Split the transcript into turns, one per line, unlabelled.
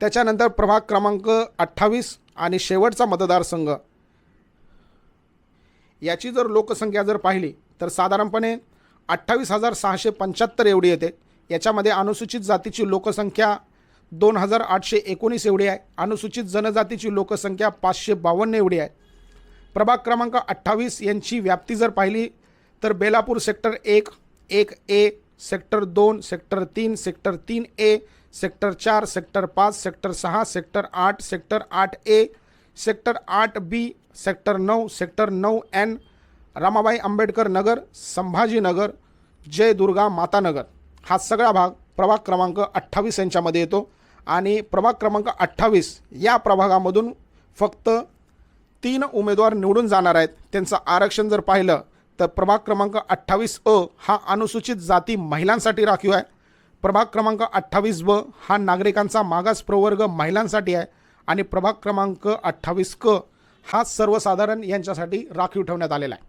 त्याच्यानंतर प्रभाग क्रमांक अठ्ठावीस आणि शेवटचा मतदारसंघ. याची जर लोकसंख्या जर पाहिली तर साधारणपणे अठ्ठावीस हजार सहाशे पंच्याहत्तर एवढी येते. याच्यामध्ये अनुसूचित जातीची लोकसंख्या दोन हजार आठशे एकोणीस एवढी आहे. अनुसूचित जनजातीची लोकसंख्या पाचशे बावन्न एवढी आहे. प्रभाग क्रमांक अठ्ठावीस यांची व्याप्ती जर पाहिली तर बेलापूर सेक्टर एक एक ए सेक्टर दोन सेक्टर तीन सेक्टर तीन ए सेक्टर चार सेक्टर पाच सेक्टर सहा सेक्टर आठ सेक्टर आठ ए सेक्टर आठ बी सेक्टर नऊ सेक्टर नऊ एन रामाबाई आंबेडकर नगर संभाजीनगर जय दुर्गा मातानगर हा सगळा भाग प्रभाग क्रमांक अठ्ठावीस यांच्यामध्ये येतो आणि प्रभाग क्रमांक अठ्ठावीस या प्रभागामधून फक्त तीन उमेदवार निवडून जाणार आहेत. त्यांचं आरक्षण जर पाहिलं तर प्रभाग क्रमांक अठ्ठावीस अ हा अनुसूचित जाती महिलांसाठी राखीव आहे. प्रभाग क्रमांक अठ्ठावीस ब हा नागरिकांचा मागास प्रवर्ग महिलांसाठी आहे आणि प्रभाग क्रमांक अठ्ठावीस क हा सर्वसाधारण यांच्यासाठी राखीव ठेवण्यात आलेला आहे.